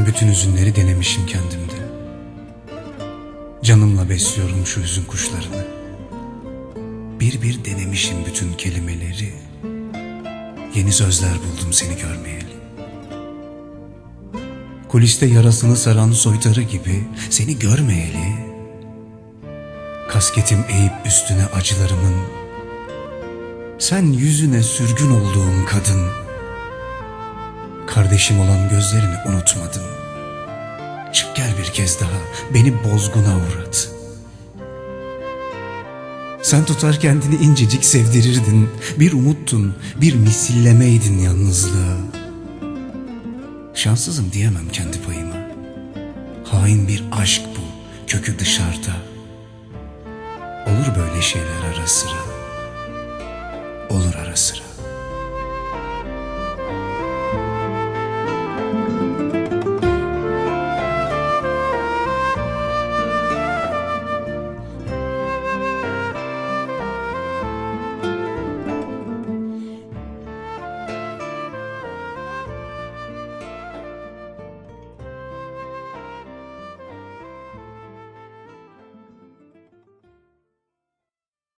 Ben bütün hüzünleri denemişim kendimde. Canımla besliyorum şu hüzün kuşlarını. Bir bir denemişim bütün kelimeleri. Yeni sözler buldum seni görmeyeli. Kuliste yarasını saran soytarı gibi seni görmeyeli. Kasketim eğip üstüne acılarımın. Sen yüzüne sürgün olduğum kadın. Kardeşim olan gözlerini unutmadım. Çık gel bir kez daha beni bozguna uğrat. Sen tutar kendini incecik sevdirirdin. Bir umuttun, bir misillemeydin yalnızlığa. Şanssızım diyemem kendi payıma. Hain bir aşk bu, kökü dışarıda. Olur böyle şeyler ara sıra. Olur ara sıra.